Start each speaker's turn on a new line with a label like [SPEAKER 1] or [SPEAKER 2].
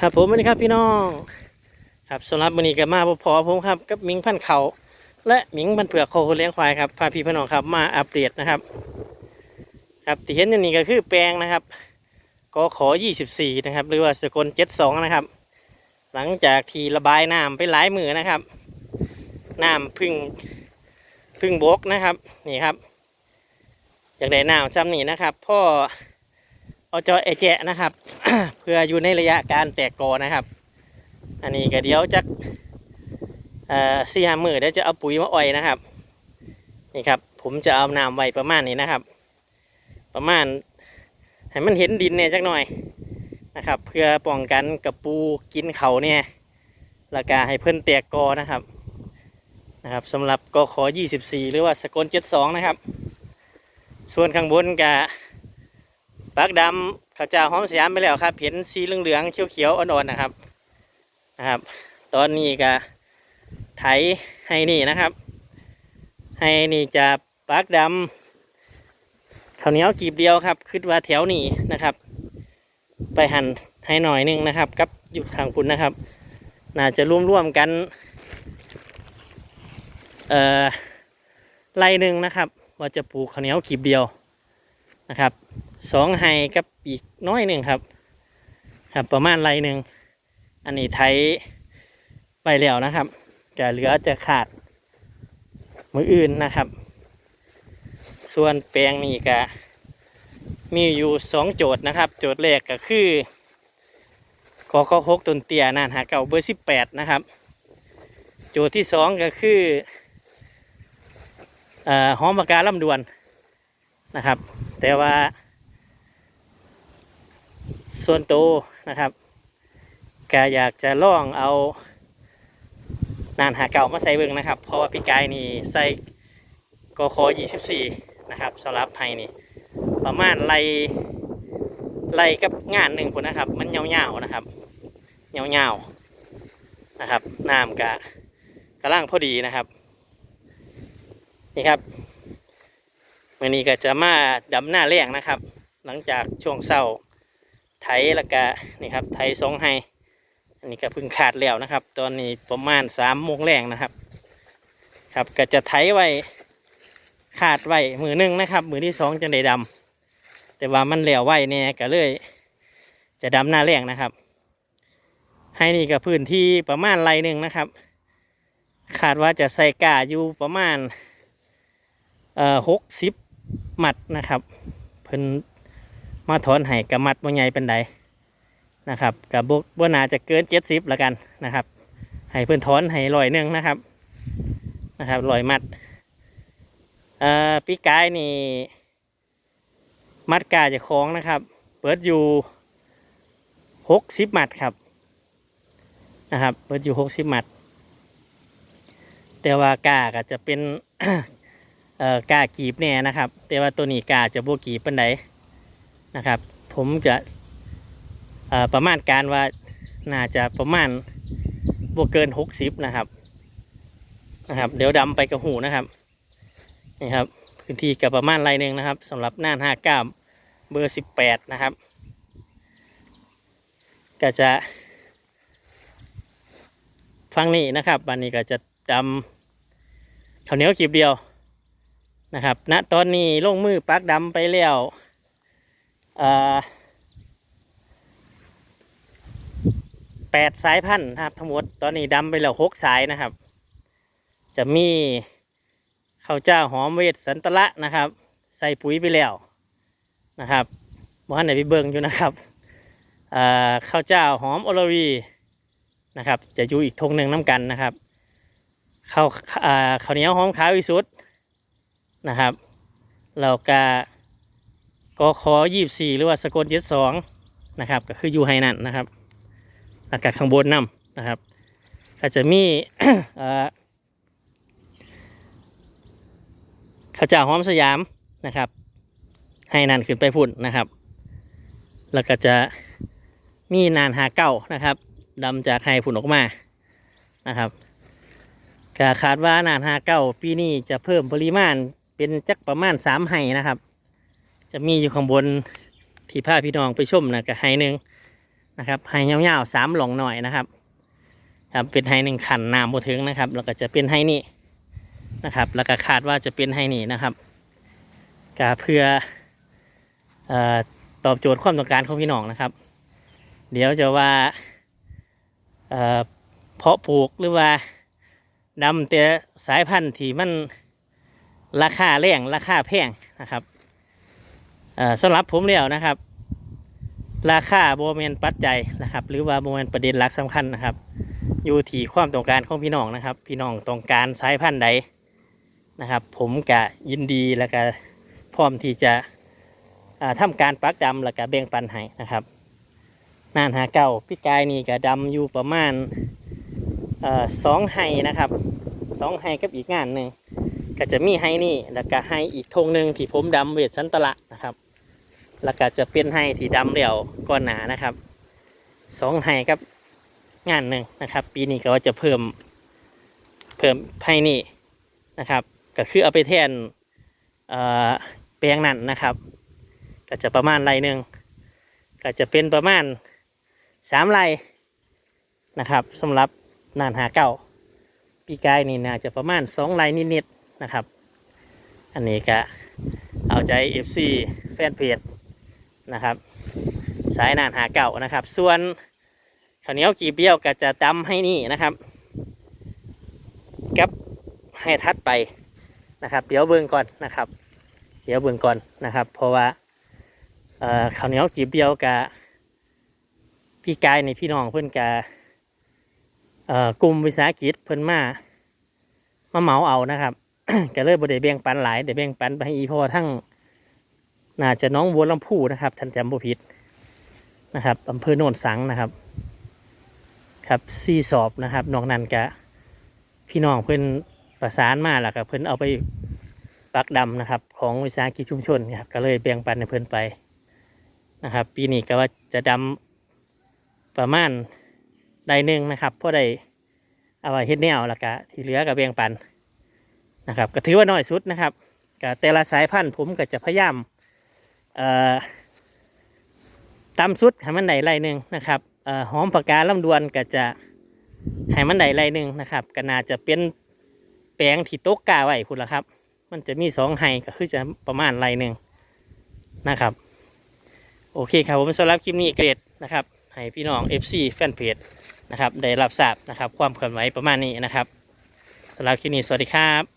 [SPEAKER 1] ครับผมสวัสดีครับพี่น้องครับสำหรับวันนี้ก็มาพอผมครับกับมิงพันเขาและมิงพันเผือกโคเลี้ยงควายครับพาพี่พี่น้องครับมาอัปเดตนะครับ ครับที่เห็นอยู่นี่ก็คือแปลงนะครับกขอ24 นะครับ หรือว่าสกล72 นะครับ หลังจากที่ระบายน้ำไปหลายมือนะครับน้ำพึ่งพึ่งบกนะครับนี่ครับจากได้น้ำจำนี่นะครับพ่อเอาจอไอแจะนะครับ พื่ออยู่ในระยะการแตกกอนะครับ อันนี้ก็เดี๋ยวจะเสี่ห้ามือเดี๋ยวจะเอาปุ๋ยมาอ่อยนะครับนี่ครับ ผมจะเอาน้ำไว้ประมาณนี้นะครับ ประมาณให้มันเห็นดินเนี่ยจักหน่อยนะครับ เพื่อป้องกันกระปูกินเขาเนี่ยแล้วก็ให้เพิ่นแตกกอนะครับนะครับสำหรับกขอ 24 หรือว่าสกล 72 นะครับ ส่วนข้างบนกับปักดำ ข้าวเจ้าหอมสยามไปแล้วครับ เห็นสีเหลืองๆเขียวๆอ่อนๆนะครับนะครับ ตอนนี้ก็ไถให้นี่นะครับ ให้นี่จะปักดำข้าวเหนียวกีบเดียวครับคิดว่าแถวนี้นะครับ ไปหั่นให้หน่อยหนึงนะครับ กับอยู่ทางคุณนะครับ น่าจะร่วมๆกันเอ่อไร่หนึ่งนะครับ ว่าจะปลูกข้าวเหนียวกีบเดียวนะครับ สองไฮกับอีกน้อยหนึ่งครับ ครับประมาณไรหนึ่งอันนี้ไทยไปแล้วนะครับจะเหลือจะขาดมืออื่นนะครับ ส่วนแปลงนี่ก็มีอยู่สองโจทย์นะครับ โจทย์แรกก็คือกอข้อหกต้นเตียนานหาเก่าเบอร์สิบแปดนะครับ โจทย์ที่สองก็คืออ่อหอมปากกาลำดวนนะครับ แต่ว่า ส่วนตัวนะครับก็อยากจะล่องเอานานหาเก่ามาใส่เบิ่งนะครับ เพราะว่าพี่กายนี่ใส่กค24นะครับสำหรับไทยนี่ ประมาณไรไรกับงานหนึ่งคนนะครับ มันเงาๆนะครับเงาๆนะครับน้ำกะกระล่างพอดีนะครับนี่ครับวันนี้ก็จะมาดำหน้าแรงนะครับ หลังจากช่วงเศร้า ไถแล้วก็นี่ครับไถสองไฮอันนี้ก็เพิ่งขาดแล้วนะครับ ตอนนี้ประมาณสามโมงแรงนะครับ ครับก็จะไถไว้ขาดไว้มือหนึ่งนะครับ มือที่สองจะได้ดำแต่ว่ามันเหลวไว้เนี่ยก็เลย จะดำหน้าแรงนะครับ ให้นี่กับพื้นที่ประมาณไรหนึ่งนะครับขาดว่าจะใส่กาอยู่ประมาณเอ่อหกสิบมัดนะครับ เพิ่น มาถอนให้กับมัดบ่ใหญ่เป็นใดนะครับกับบบ่นาจะเกินเจ็ดสิบละกันนะครับให้เพื่อนถอนให้ลอยหนึ่งนะครับนะครับลอยมัดเอ่อปีกายนี่มัดกาจะคล้องนะครับ เปิดอยู่หกสิบมัดครับนะครับ เปิดอยู่หกสิบมัด แต่ว่ากาก็จะเป็นเอ่อกากีบเนี่ยนะครับ แต่ว่าตัวนี้กาจะโบกีบเป็นใด นะครับ ผมจะประมาณการว่าน่าจะประมาณบวกเกินหกสิบนะครับนะครับ เดี๋ยวดำไปกับหูนะครับนี่ครับพื้นที่กับประมาณไรหนึ่งนะครับสำหรับน่านห้าเก้าเบอร์สิบแปดนะครับ ก็จะฟังนี่นะครับวันนี้ก็จะดำข้าวเหนียวกีบเดียวนะครับณตอนนี้ลงมือปักดำไปแล้ว แปดสายพันธุ์นะครับ ทั้งหมดตอนนี้ดำไปแล้วหกสายนะครับ จะมีข้าวเจ้าหอมเวทสันตละนะครับ ใส่ปุ๋ยไปแล้วนะครับบ้านไหนไปเบิ่งอยู่นะครับข้าวเจ้าหอมอลวีนะครับ จะอยู่อีกทงหนึ่งน้ำกันนะครับข้าวข้าวเหนียวหอมขาววิสุทธ์นะครับเราก็ กขอยี่สี่หรือว่าสกลเจ็ดสองนะครับ ก็คืออยู่ไฮนั่นนะครับอากาศข้างบนนำนะครับ ก็จะมีข้าวเจ้าหอมสยามนะครับ ให้นั่นขึ้นไปพุ่นนะครับ แล้วก็จะมีนานหาเก้านะครับดำจากไฮพุ่นออกมานะครับก็คาดว่านานหาเก้าปีนี้จะเพิ่มปริมาณเป็นจักประมาณสามไฮนะครับ จะมีอยู่ข้างบนที่พาพี่น้องไปชมนะกับไฮหนึ่งนะครับไฮยาวๆสามหลงหน่อยนะครับครับเป็นไฮหนึ่งขันน้ำบถึงนะครับ แล้วก็จะเป็นไฮนี่นะครับ แล้วก็คาดว่าจะเป็นไฮนี่นะครับก็เพื่ออตอบโจทย์ความต้องการของพี่น้องนะครับ เดี๋ยวจะว่าเพาะปลูกหรือว่าดำแต่สายพันธุ์ที่มันราคาแรงราคาแพงนะครับ สำหรับผมแล้วนะครับ ราคาโบเมนปัจจัยนะครับ หรือว่าโบเมนประเด็นหลักสำคัญนะครับ อยู่ที่ความต้องการของพี่น้องนะครับ พี่น้องต้องการสายพันธุ์ใดนะครับ ผมกะยินดีแล้วก็พร้อมที่จะอ่าทำการปักดำแล้วก็แบ่งปันให้นะครับนานหาเก่าพี่กายนี่ก็ดำอยู่ประมาณออสองไฮนะครับสองไฮกับอีกงานหนึ่งก็จะมีไฮนี่แล้วก็ไฮอีกธงหนึ่งที่ผมดำเวทสันตละ แล้วก็จะเป็นไฮที่ดำเดี่ยวก้อนหนานะครับสองไฮกับงานหนึ่งนะครับ ปีนี้ก็ว่าจะเพิ่มเพิ่มไพ่นี่นะครับ ก็คือเอาไปแทนเอ่อแปลงนั่นนะครับ ก็จะประมาณไรหนึ่งก็จะเป็นประมาณสามไรนะครับสำหรับนานหาเก้าปีกายนี่น่าจะประมาณสองไรนิดๆนะครับ อันนี้ก็เอาใจ FC แฟนเพจ นะครับสายนานหาเก่านะครับ ส่วนข้าวเหนียวกีบเดียวก็จะตำให้นี่นะครับกับให้ทัดไปนะครับ เดี๋ยวเบิ่งก่อนนะครับ เดี๋ยวเบิ่งก่อนนะครับ เพราะว่าเอ่อข้าวเหนียวกีบเดียวกับพี่กายในพี่น้องเพื่อนกับกลุ่มวิสาหกิจเพิ่นมามาเหมาเอานะครับก็เลยบ่ได้แบ่งปันหลายได้แบ่งปันไปให้อีพอทั้ง น่าจะน้องบัวลำพูนะครับท่านจำบ่ผิดนะครับอำเภอโนนสังนะครับ ครับซีสอบนะครับนอกนั้นกะพี่น้องเพิ่อนประสานมาแล้วก็เพิ่อนเอาไปปักดำนะครับ ของวิสาหกิจชุมชนครับก็เลยแบ่งปันให้เพิ่อนไปนะครับ ปีนี้ก็ว่าจะดำประมาณใดหนึ่งนะครับเพราะได้เอาไว้เฮ็ดแนวแล้วก็ที่เหลือก็แบ่งปันนะครับ ก็ถือว่าน้อยสุดนะครับกแต่ละสายพันธุ์ผมก็จะพยายาม ตามสุดให้มันได้ไรหนึ่งนะครับออหอมปากกาลำดวนก็จะให้มันได้ไรหนึ่งนะครับก็น่าจะเป็นแปลงที่โต๊ะกาไว้คุณละครับ มันจะมีสองไฮก็คือจะประมาณไรหนึ่งนะครับ โอเคครับผมสำหรับคลิปนี้เกรดนะครับให้พี่น้อง FC แฟนเพจนะครับได้รับทราบนะครับ ความเคลื่อนไหวประมาณนี้นะครับสำหรับคลิปนี้สวัสดีครับ